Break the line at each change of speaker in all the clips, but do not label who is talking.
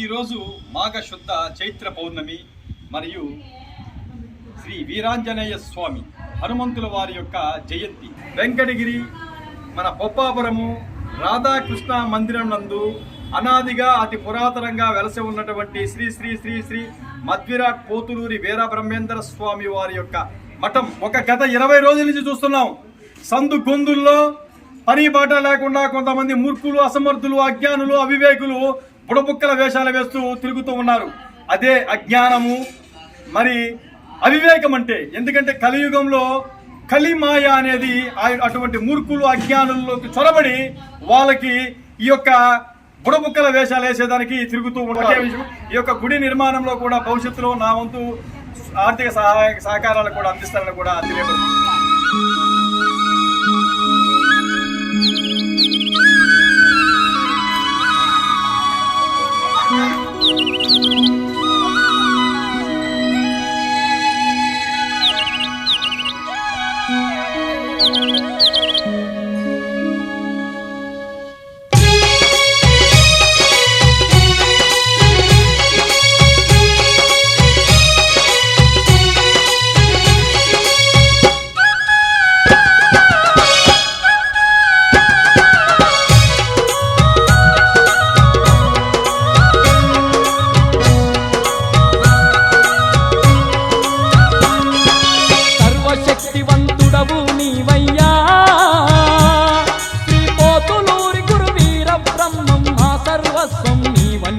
ఈరోజు మాఘ శుద్ధ చైత్ర పౌర్ణమి మరియు శ్రీ వీరాంజనేయ స్వామి హనుమంతుల వారి యొక్క జయంతి. వెంకటగిరి మన బొప్పాపురము రాధాకృష్ణ మందిరం నందు అనాదిగా అతి పురాతనంగా వెలసి ఉన్నటువంటి శ్రీ శ్రీ శ్రీ శ్రీ మధ్విరాట్ పోతులూరి వీరబ్రహ్మేంద్ర స్వామి వారి యొక్క మఠం. ఒక గత ఇరవై రోజుల నుంచి చూస్తున్నాం. సందు గొంతుల్లో పని బాట లేకుండా కొంతమంది మూర్ఖులు అసమర్థులు అజ్ఞానులు అవివేకులు బుడబుక్కల వేషాలు వేస్తూ తిరుగుతూ ఉన్నారు. అదే అజ్ఞానము. మరి అవివేకం అంటే ఎందుకంటే కలియుగంలో కలిమాయ అనేది అటువంటి మూర్ఖులు అజ్ఞానుల్లోకి చొరబడి వాళ్ళకి ఈ యొక్క బుడబుక్కల వేషాలు వేసేదానికి తిరుగుతూ ఉంటారు ఈ యొక్క గుడి నిర్మాణంలో కూడా భవిష్యత్తులో నా వంతు ఆర్థిక సహాయ సహకారాలు కూడా అందిస్తారని కూడా
Thank you.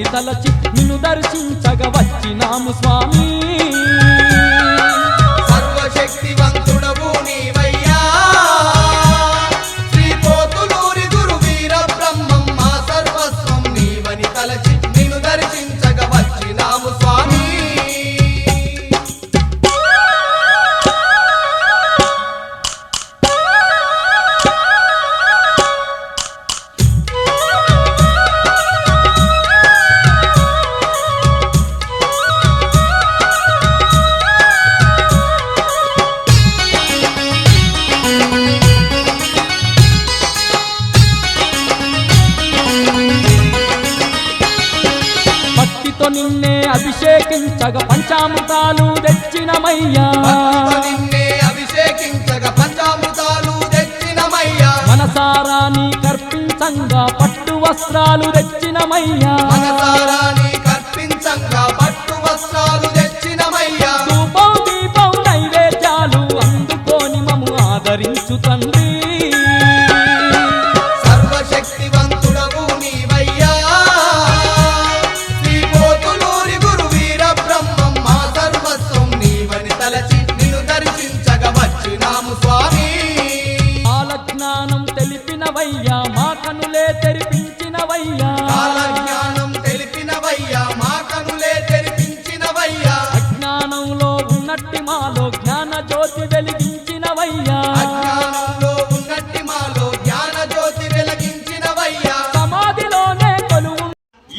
తలచి నిన్ను దర్శించగ వచ్చినాము స్వామి. భక్తితో నిన్నే అభిషేకించగ పంచామృతాలు తెచ్చినమయ్యా.
నిన్నే అభిషేకించగ పంచామృతాలు తెచ్చినమయ్యా.
మనసారా నీ కర్పించంగా పట్టు వస్త్రాలు తెచ్చినమయ్యా.
మనసారా నీ కర్పించంగా పట్టు వస్త్రాలు తెచ్చినమయ్యా.
ధూపం దీపం నైవేద్యాలు అందుకోని మము ఆదరించు తండ్రి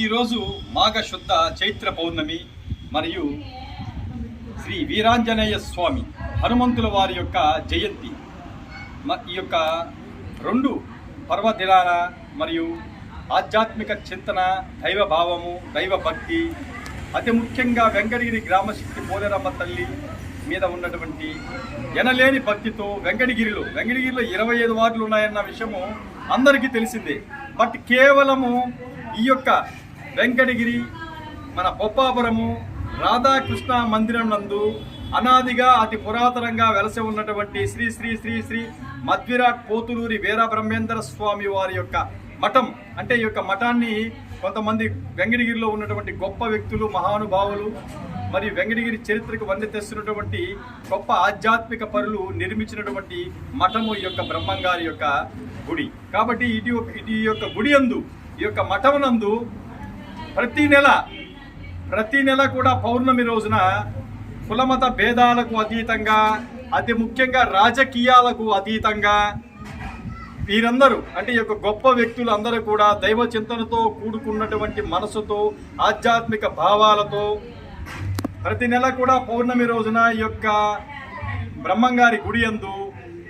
ఈరోజు మాఘ శుద్ధ చైత్ర పౌర్ణమి మరియు శ్రీ వీరాంజనేయ స్వామి హనుమంతుల వారి యొక్క జయంతి. మ- ఈ యొక్క రెండు పర్వదినాన మరియు ఆధ్యాత్మిక చింతన దైవ భావము దైవ భక్తి అతి ముఖ్యంగా వెంకటగిరి గ్రామశక్తి పోలేరమ్మ తల్లి మీద ఉన్నటువంటి ఎనలేని భక్తితో వెంకటగిరిలో వెంకటగిరిలో ఇరవై ఐదు వార్డులు ఉన్నాయన్న విషయము అందరికీ తెలిసిందే. బట్ కేవలము ఈ యొక్క వెంకటగిరి మన బొప్పాపురము రాధాకృష్ణ మందిరం నందు అనాదిగా అతి పురాతనంగా వెలసి ఉన్నటువంటి శ్రీ శ్రీ శ్రీ శ్రీ మధ్విరాట్ పోతులూరి వీరబ్రహ్మేంద్ర స్వామి వారి యొక్క మఠం. అంటే ఈ యొక్క మఠాన్ని కొంతమంది వెంకటగిరిలో ఉన్నటువంటి గొప్ప వ్యక్తులు మహానుభావులు మరి వెంకటగిరి చరిత్రకు వంద తెస్తున్నటువంటి గొప్ప ఆధ్యాత్మిక పరులు నిర్మించినటువంటి మఠము ఈ యొక్క బ్రహ్మంగారి యొక్క గుడి. కాబట్టి ఇటు ఇటు యొక్క గుడి అందు ఈ యొక్క మఠమునందు ప్రతి నెల ప్రతి నెల కూడా పౌర్ణమి రోజున కులమత భేదాలకు అతీతంగా అతి ముఖ్యంగా రాజకీయాలకు అతీతంగా వీరందరూ అంటే ఈ యొక్క గొప్ప వ్యక్తులు అందరూ కూడా దైవ చింతనతో కూడుకున్నటువంటి మనసుతో ఆధ్యాత్మిక భావాలతో ప్రతి నెల కూడా పౌర్ణమి రోజున ఈ యొక్క బ్రహ్మంగారి గుడి యందు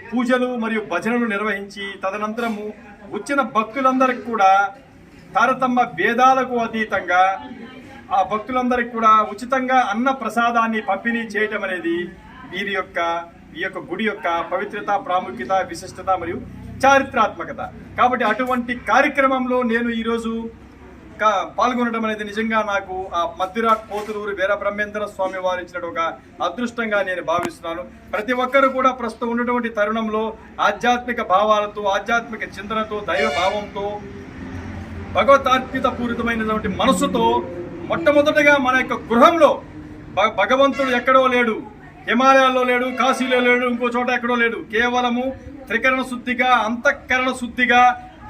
పూజలు మరియు భజనలు నిర్వహించి తదనంతరము వచ్చిన భక్తులందరికి కూడా తారతమ్య భేదాలకు అతీతంగా ఆ భక్తులందరికీ కూడా ఉచితంగా అన్న ప్రసాదాన్ని పంపిణీ చేయటం అనేది వీరి యొక్క ఈ యొక్క గుడి యొక్క పవిత్రత ప్రాముఖ్యత విశిష్టత మరియు చారిత్రాత్మకత. కాబట్టి అటువంటి కార్యక్రమంలో నేను ఈరోజు పాల్గొనడం అనేది నిజంగా నాకు ఆ మధ్యరా పోతులూరు వీర బ్రహ్మేంద్ర స్వామి వారు ఇచ్చిన ఒక అదృష్టంగా నేను భావిస్తున్నాను. ప్రతి ఒక్కరు కూడా ప్రస్తుతం ఉన్నటువంటి తరుణంలో ఆధ్యాత్మిక భావాలతో ఆధ్యాత్మిక చింతనతో దైవ భావంతో భగవతార్పిత పూరితమైనటువంటి మనసుతో మొట్టమొదటగా మన యొక్క గృహంలో భగవంతుడు ఎక్కడో లేడు. హిమాలయాల్లో లేడు కాశీలో లేడు ఇంకో చోట ఎక్కడో లేడు. కేవలము త్రికరణ శుద్ధిగా అంతఃకరణ శుద్ధిగా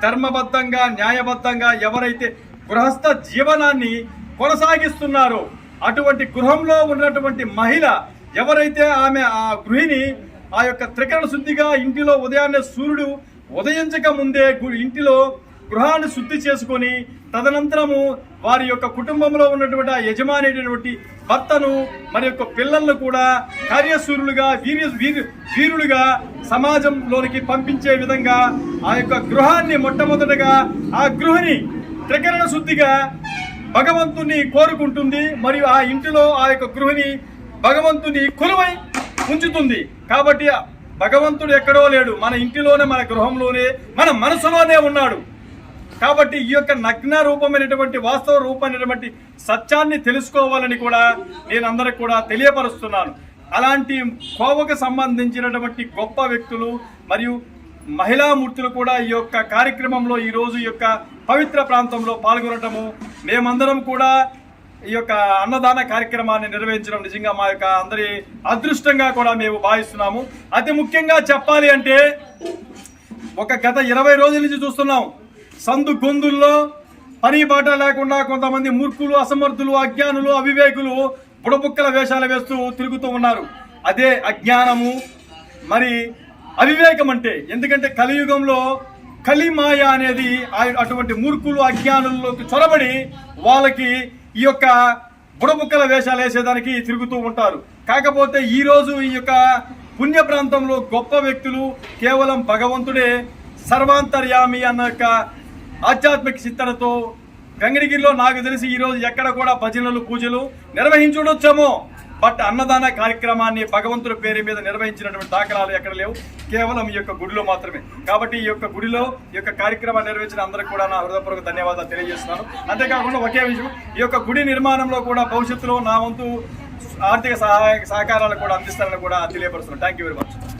ధర్మబద్ధంగా న్యాయబద్ధంగా ఎవరైతే గృహస్థ జీవనాన్ని కొనసాగిస్తున్నారో అటువంటి గృహంలో ఉన్నటువంటి మహిళ ఎవరైతే ఆమె ఆ గృహిణి ఆ యొక్క త్రికరణ శుద్ధిగా ఇంటిలో ఉదయాన్నే సూర్యుడు ఉదయించక ముందే ఇంటిలో గృహాన్ని శుద్ధి చేసుకొని తదనంతరము వారి యొక్క కుటుంబంలో ఉన్నటువంటి ఆ యజమాని అయినటువంటి భర్తను మరి యొక్క పిల్లలను కూడా కార్యశూరులుగా వీర్య వీరు వీరులుగా సమాజంలోనికి పంపించే విధంగా ఆ యొక్క గృహాన్ని మొట్టమొదటగా ఆ గృహిణి త్రికరణ శుద్ధిగా భగవంతుని కోరుకుంటుంది. మరియు ఆ ఇంటిలో ఆ యొక్క గృహిణి భగవంతుని కొలువై ఉంచుతుంది. కాబట్టి భగవంతుడు ఎక్కడో లేడు. మన ఇంటిలోనే మన గృహంలోనే మన మనసులోనే ఉన్నాడు. కాబట్టి ఈ యొక్క నగ్న రూపమైనటువంటి వాస్తవ రూపమైనటువంటి సత్యాన్ని తెలుసుకోవాలని కూడా నేను అందరికి కూడా తెలియపరుస్తున్నాను. అలాంటి కోవకు సంబంధించినటువంటి గొప్ప వ్యక్తులు మరియు మహిళామూర్తులు కూడా ఈ యొక్క కార్యక్రమంలో ఈ రోజు ఈ యొక్క పవిత్ర ప్రాంతంలో పాల్గొనటము మేమందరం కూడా ఈ యొక్క అన్నదాన కార్యక్రమాన్ని నిర్వహించడం నిజంగా మా యొక్క అందరి అదృష్టంగా కూడా మేము భావిస్తున్నాము. అతి ముఖ్యంగా చెప్పాలి అంటే ఒక గత ఇరవై రోజుల నుంచి చూస్తున్నాం. సందు గొందుల్లో పని బాట లేకుండా కొంతమంది మూర్ఖులు అసమర్థులు అజ్ఞానులు అవివేకులు బుడబుక్కల వేషాలు వేస్తూ తిరుగుతూ ఉన్నారు. అదే అజ్ఞానము. మరి అవివేకం అంటే ఎందుకంటే కలియుగంలో కలిమాయ అనేది అటువంటి మూర్ఖులు అజ్ఞానుల్లోకి చొరబడి వాళ్ళకి ఈ యొక్క బుడబుక్కల వేషాలు వేసేదానికి తిరుగుతూ ఉంటారు. కాకపోతే ఈరోజు ఈ యొక్క పుణ్య ప్రాంతంలో గొప్ప వ్యక్తులు కేవలం భగవంతుడే సర్వాంతర్యామి అన్న యొక్క ఆధ్యాత్మిక చింతనతో గంగిరిగిరిలో నాకు తెలిసి ఈరోజు ఎక్కడ కూడా భజనలు పూజలు నిర్వహించుండొచ్చేమో. బట్ అన్నదాన కార్యక్రమాన్ని భగవంతుడి పేరు మీద నిర్వహించినటువంటి దాఖలాలు ఎక్కడ లేవు. కేవలం ఈ యొక్క గుడిలో మాత్రమే. కాబట్టి ఈ యొక్క గుడిలో ఈ యొక్క కార్యక్రమాన్ని నిర్వహించిన అందరికి కూడా నా హృదయపూర్వక ధన్యవాదాలు తెలియజేస్తున్నాను. అంతేకాకుండా ఒకే విషయం ఈ యొక్క గుడి నిర్మాణంలో కూడా భవిష్యత్తులో నా వంతు ఆర్థిక సహాయ సహకారాలు కూడా అందిస్తారని కూడా తెలియపరుస్తున్నాను. Thank you very much